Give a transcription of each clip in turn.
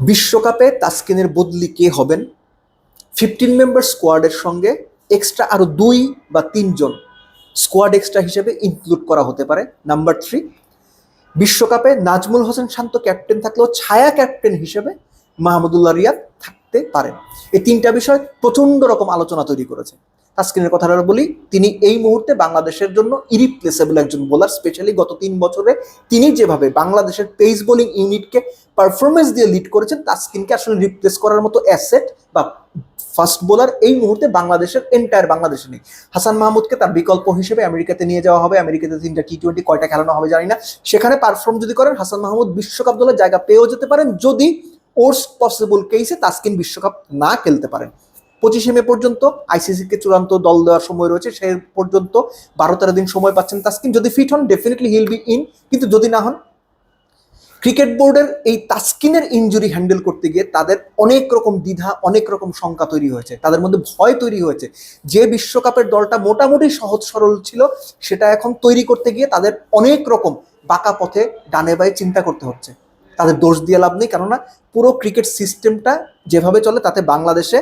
বিশ্বকাপে তাসকিনের বদলি কে হবেন? ফিফটিন মেম্বার স্কোয়াডের সঙ্গে এক্সট্রা আরও দুই বা তিনজন স্কোয়াড এক্সট্রা হিসেবে ইনক্লুড করা হতে পারে। নাম্বার থ্রি বিশ্বকাপে নাজমুল হোসেন শান্ত ক্যাপ্টেন থাকলেও ছায়া ক্যাপ্টেন হিসেবে মাহমুদুল্লাহ রিয়াদ থাকতে পারেন। এই তিনটা বিষয় প্রচণ্ড রকম আলোচনা তৈরি করেছে। তাসকিনের কথাটা বলি, তিনি এই মুহূর্তে বাংলাদেশের জন্য ইরিপ্লেসেবল একজন বোলার স্পেশালি গত তিন বছরে তিনি যেভাবে বাংলাদেশের পেস বোলিং ইউনিটকে পারফরমেন্স দিয়ে লিড করেছেন, তাসকিনকে আসলে রিপ্লেস করার মতো অ্যাসেট বা ফার্স্ট বোলার এই মুহূর্তে বাংলাদেশের এন্টায়ার বাংলাদেশে নেই। হাসান মাহমুদকে তার বিকল্প হিসেবে আমেরিকাতে নিয়ে যাওয়া হবে, আমেরিকাতে তিনটা টি টোয়েন্টি কয়টা খেলানো হবে জানি না। সেখানে পারফর্ম যদি করেন, হাসান মাহমুদ বিশ্বকাপ দলের জায়গা পেয়েও যেতে পারেন, যদি ওর্স পসিবল কেসে তাসকিন বিশ্বকাপ না খেলতে পারেন। পঁচিশে মে পর্যন্ত আইসিসিকে চূড়ান্ত দল দেওয়ার সময় রয়েছে, সে পর্যন্ত বারো তেরো দিন সময় পাচ্ছেন তাসকিন। যদি ফিট হন ডেফিনেটলি হিল বি ইন কিন্তু যদি না হন ক্রিকেট বোর্ডের এই তাস্কিনের ইঞ্জুরি হ্যান্ডেল করতে গিয়ে তাদের অনেক রকম দ্বিধা, অনেক রকম শঙ্কা তৈরি হয়েছে। তাদের মধ্যে ভয় তৈরি হয়েছে। যে বিশ্বকাপের দলটা মোটামুটি সহজ সরল ছিল, সেটা এখন তৈরি করতে গিয়ে তাদের অনেক রকম বাঁকা পথে ডানে বায়ে চিন্তা করতে হচ্ছে। তাদের দোষ দিয়ে লাভ নেই, কেননা পুরো ক্রিকেট সিস্টেমটা যেভাবে চলে, তাতে বাংলাদেশে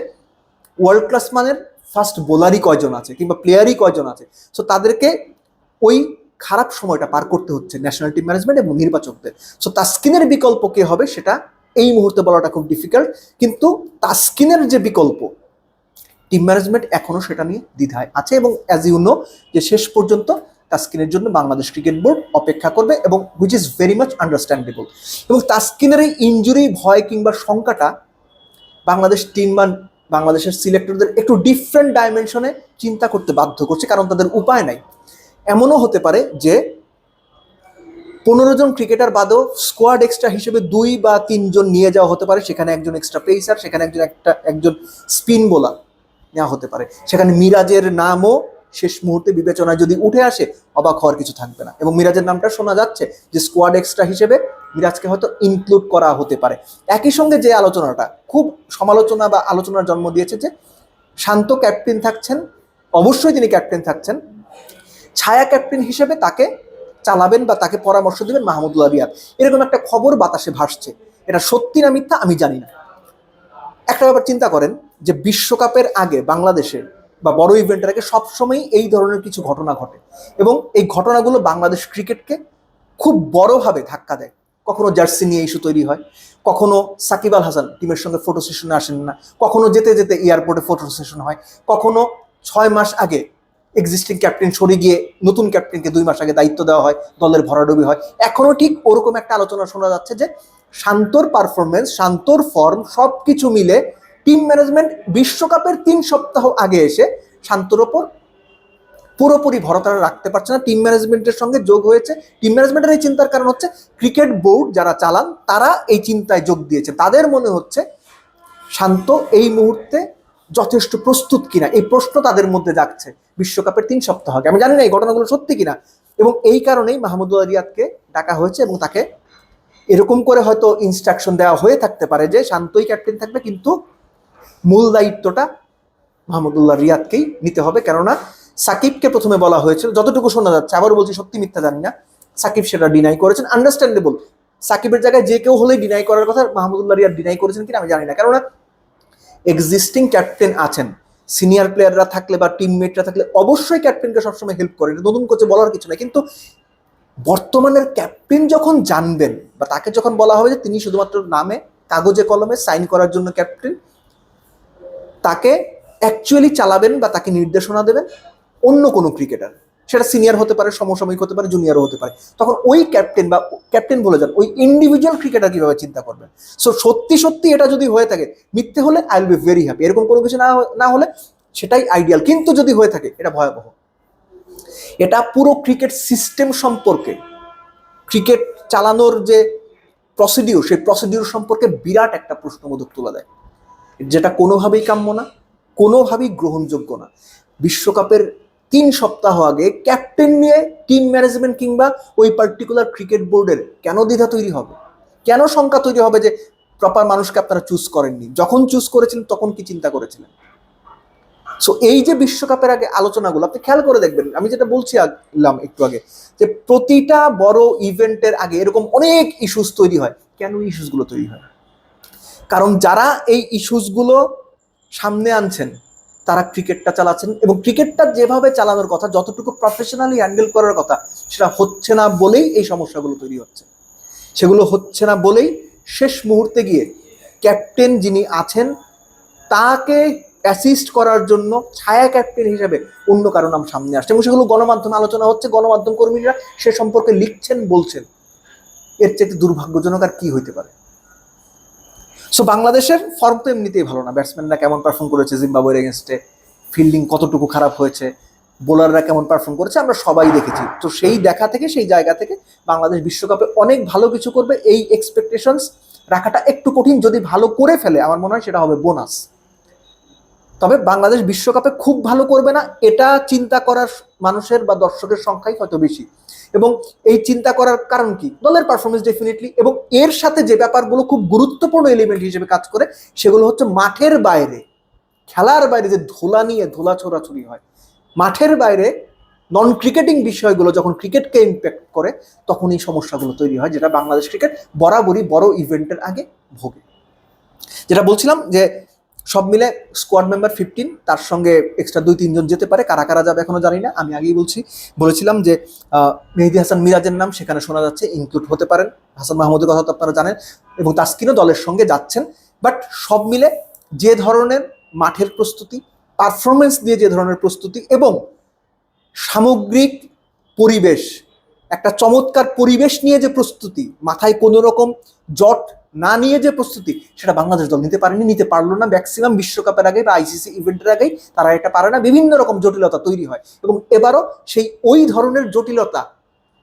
ওয়ার্ল্ড ক্লাস মানের ফার্স্ট বোলারই কয়জন আছে কিংবা প্লেয়ারই কয়জন আছে? সো তাদেরকে ওই খারাপ সময়টা পার করতে হচ্ছে ন্যাশনাল টিম ম্যানেজমেন্ট এবং নির্বাচকদের। সো তাস্কিনের বিকল্প কে হবে সেটা এই মুহূর্তে বলাটা খুব ডিফিকাল্ট কিন্তু তাস্কিনের যে বিকল্প টিম ম্যানেজমেন্ট এখনও সেটা নিয়ে দ্বিধায় আছে এবং অ্যাজ ইউ নো যে শেষ পর্যন্ত তাস্কিনের জন্য বাংলাদেশ ক্রিকেট বোর্ড অপেক্ষা করবে এবং which is very much understandable এবং তাস্কিনের এই ইঞ্জুরি ভয় কিংবা শঙ্কাটা বাংলাদেশ টিম বাংলাদেশের সিলেক্টরদের একটু ডিফারেন্ট ডাইমেনশনে চিন্তা করতে বাধ্য করছে, কারণ তাদের উপায় নাই। এমনও হতে পারে যে পনেরো জন ক্রিকেটার বাদেও স্কোয়াড এক্সট্রা হিসেবে দুই বা তিনজন নিয়ে যাওয়া হতে পারে। সেখানে একজন এক্সট্রা পেসার সেখানে একজন একটা, একজন স্পিন বোলার নেওয়া হতে পারে। সেখানে মিরাজের নামও শেষ মুহূর্তে বিবেচনায় যদি উঠে আসে, অবাক হওয়ার কিছু থাকবে না। এবং মিরাজের নামটা শোনা যাচ্ছে যে স্কোয়াড এক্সট্রা হিসেবে মিরাজকে হয়তো ইনক্লুড করা হতে পারে। একই সঙ্গে যে আলোচনাটা, খুব সমালোচনা বা আলোচনার জন্ম দিয়েছে যে, শান্ত ক্যাপ্টেন থাকছেন, অবশ্যই তিনি ক্যাপ্টেন থাকছেন, ছায়া ক্যাপ্টেন হিসেবে তাকে চালাবেন বা তাকে পরামর্শ দেবেন মাহমুদুল্লাহ রিয়াদ এরকম একটা খবর বাতাসে ভাসছে। এটা সত্যি না মিথ্যা আমি জানি না। একটা ব্যাপার চিন্তা করেন যে, বিশ্বকাপের আগে বাংলাদেশের বা বড় ইভেন্টের আগে সবসময়ই এই ধরনের কিছু ঘটনা ঘটে। এবং এই ঘটনাগুলো বাংলাদেশ ক্রিকেটকে খুব বড়ভাবে ধাক্কা দেয়। কখনো জার্সি নিয়ে ইস্যু তৈরি হয়, কখনো সাকিব আল হাসান টিমের সঙ্গে ফটো সেশনে আসেন না, কখনো যেতে যেতে এয়ারপোর্টে ফটো সেশন হয়, কখনো ছয় মাস আগে এক্সিস্টিং ক্যাপ্টেন সরে গিয়ে নতুন ক্যাপ্টেনকে দুই মাস আগে দায়িত্ব দেওয়া হয়, দলের ভরাডুবি হয়। এখনও ঠিক ওরকম একটা আলোচনা শোনা যাচ্ছে যে শান্তর পারফরমেন্স শান্তর ফর্ম সব কিছু মিলে টিম ম্যানেজমেন্ট বিশ্বকাপের তিন সপ্তাহ আগে এসে শান্তর ওপর পুরোপুরি ভরসা রাখতে পারছে না। টিম ম্যানেজমেন্টের সঙ্গে যোগ হয়েছে। টিম ম্যানেজমেন্টের এই চিন্তার কারণ হচ্ছে ক্রিকেট বোর্ড যারা চালান, তারা এই চিন্তায় যোগ দিয়েছে। তাদের মনে হচ্ছে শান্ত এই মুহূর্তে যথেষ্ট প্রস্তুত কিনা? এই প্রশ্ন তাদের মধ্যে যাচ্ছে বিশ্বকাপের তিন সপ্তাহ আগে। আমি জানি না এই ঘটনাগুলো সত্যি কিনা। এবং এই কারণেই মাহমুদুল্লাহ রিয়াদকে ডাকা হয়েছে এবং তাকে এরকম করে হয়তো ইনস্ট্রাকশন দেওয়া হয়ে থাকতে পারে যে শান্তই ক্যাপ্টেন থাকবে, কিন্তু মূল দায়িত্বটা মাহমুদুল্লাহ রিয়াদকেই নিতে হবে। কেননা সাকিবকে প্রথমে বলা হয়েছিল, যতটুকু শোনা যাচ্ছে আবার বলছি সত্যি মিথ্যা জানি না, সাকিব সেটা ডিনাই করেছেন। আন্ডারস্ট্যান্ডেবল সাকিবের জায়গায় যে কেউ হলেই ডিনাই করার কথা মাহমুদুল্লাহ রিয়াদ ডিনাই করেছেন কিনা আমি জানি না। কেননা এক্সিস্টিং ক্যাপ্টেন আছেন সিনিয়র প্লেয়াররা থাকলে বা টিমমেটরা থাকলে অবশ্যই ক্যাপ্টেনকে সবসময় হেল্প করে। এটা নতুন কোচে বলার কিছু না কিন্তু বর্তমানের ক্যাপ্টেন যখন জানবেন বা তাকে যখন বলা হবে যে তিনি শুধুমাত্র নামে, কাগজে, কলমে সাইন করার জন্য ক্যাপ্টেন তাকে অ্যাকচুয়ালি চালাবেন বা তাকে নির্দেশনা দেবেন। অন্য কোনো ক্রিকেটার সেটা সিনিয়র হতে পারে, সমসাময়িক হতে পারে জুনিয়রও হতে পারে, তখন ওই ক্যাপ্টেন বা ক্যাপ্টেন বলে যান, ওই ইন্ডিভিজুয়াল ক্রিকেটার কীভাবে চিন্তা করবেন? সো সত্যি সত্যি এটা যদি হয়ে থাকে, মিথ্যে হলে I will be very happy এরকম কোনো কিছু না না হলে সেটাই আইডিয়াল কিন্তু যদি হয়ে থাকে, এটা ভয়াবহ। এটা পুরো ক্রিকেট সিস্টেম সম্পর্কে ক্রিকেট চালানোর যে প্রসিডিউর সেই প্রসিডিউর সম্পর্কে বিরাট একটা প্রশ্নবোধক তুলে দেয়। যেটা কোনোভাবেই কাম্য না, কোনোভাবেই গ্রহণযোগ্য না। বিশ্বকাপের তিন সপ্তাহ আগে ক্যাপ্টেন নিয়ে টিম ম্যানেজমেন্ট কিংবা ওই পার্টিকুলার ক্রিকেট বোর্ডের কেন দ্বিধা তৈরি হবে? কেন শঙ্কা তৈরি হবে যে প্রপার মানুষকে আপনারা চুজ করেননি? যখন চুজ করেছিলেন, তখন কি চিন্তা করেছিলেন? সো এই যে বিশ্বকাপের আগে আলোচনাগুলো, আপনি খেয়াল করে দেখবেন, আমি যেটা বলছিলাম একটু আগে, যে প্রতিটা বড় ইভেন্টের আগে এরকম অনেক ইস্যুস তৈরি হয়। কেন ইস্যুসগুলো তৈরি হয়? কারণ যারা এই ইস্যুসগুলো সামনে আনছেন তারা ক্রিকেটটা চালাচ্ছেন এবং ক্রিকেটটা যেভাবে চালানোর কথা, যতটুকু প্রফেশনালি হ্যান্ডেল করার কথা, সেটা হচ্ছে না বলেই এই সমস্যাগুলো তৈরি হচ্ছে। সেগুলো হচ্ছে না বলেই শেষ মুহূর্তে গিয়ে ক্যাপ্টেন যিনি আছেন, তাকে অ্যাসিস্ট করার জন্য ছায়া ক্যাপ্টেন হিসেবে অন্য কারও নাম সামনে আসছে এবং সেগুলো গণমাধ্যমে আলোচনা হচ্ছে, গণমাধ্যম কর্মীরা সে সম্পর্কে লিখছেন, বলছেন। এর চেয়ে দুর্ভাগ্যজনক আর কি হইতে পারে? সো বাংলাদেশের ফর্ম তো এমনিতেই ভালো না। ব্যাটসম্যানরা কেমন পারফর্ম করেছে জিম্বাবুয়ের এগেনস্টে ফিল্ডিং কতটুকু খারাপ হয়েছে বোলাররা কেমন পারফর্ম করেছে, আমরা সবাই দেখেছি। তো সেই দেখা থেকে, সেই জায়গা থেকে বাংলাদেশ বিশ্বকাপে অনেক ভালো কিছু করবে। এই এক্সপেকটেশনস রাখাটা একটু কঠিন, যদি ভালো করে ফেলে, আমার মনে হয় সেটা হবে বোনাস। তবে বাংলাদেশ বিশ্বকাপে খুব ভালো করবে না, এটা চিন্তা করার মানুষের বা দর্শকের সংখ্যাই হয়তো বেশি। এবং এই চিন্তা করার কারণ কি? দলের পারফরমেন্স ডেফিনেটলি এবং এর সাথে যে ব্যাপারগুলো খুব গুরুত্বপূর্ণ এলিমেন্ট হিসেবে কাজ করে, সেগুলো হচ্ছে মাঠের বাইরে, খেলার বাইরে যে ধুলা নিয়ে ধুলা ছোড়াছুড়ি হয়, মাঠের বাইরে নন ক্রিকেটিং বিষয়গুলো যখন ক্রিকেটকে ইম্প্যাক্ট করে, তখন এই সমস্যাগুলো তৈরি হয়, যেটা বাংলাদেশ ক্রিকেট বরাবরই বড় ইভেন্টের আগে ভোগে। যেটা বলছিলাম যে সব মিলে স্কোয়াড মেম্বার ফিফটিন তার সঙ্গে এক্সট্রা দুই, তিনজন যেতে পারে। কারা কারা যাবে এখনও জানি না। আমি আগেই বলছি, বলেছিলাম যে মেহেদি হাসান মিরাজের নাম সেখানে শোনা যাচ্ছে ইনক্লুড হতে পারেন। হাসান মাহমুদের কথা তো আপনারা জানেন। এবং তাস্কিনও দলের সঙ্গে যাচ্ছেন। বাট সব মিলে যে ধরনের মাঠের প্রস্তুতি পারফরমেন্স দিয়ে যে ধরনের প্রস্তুতি এবং সামগ্রিক পরিবেশ একটা চমৎকার পরিবেশ নিয়ে যে প্রস্তুতি, মাথায় কোনো রকম জট না নিয়ে যে প্রস্তুতি, সেটা বাংলাদেশ দল নিতে পারেনি, নিতে পারল না। ম্যাক্সিমাম বিশ্বকাপের আগে বা আইসিসি ইভেন্টের আগেই তারা এটা পারে না। বিভিন্ন রকম জটিলতা তৈরি হয় এবং এবারও সেই ওই ধরনের জটিলতা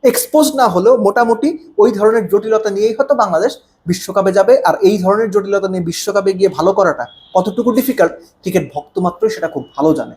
এক্সপোজ না হলেও মোটামুটি ওই ধরনের জটিলতা নিয়েই হয়তো বাংলাদেশ বিশ্বকাপে যাবে। আর এই ধরনের জটিলতা নিয়ে বিশ্বকাপে গিয়ে ভালো করাটা কতটুকু ডিফিকাল্ট ক্রিকেট ভক্ত মাত্রই সেটা খুব ভালো জানে।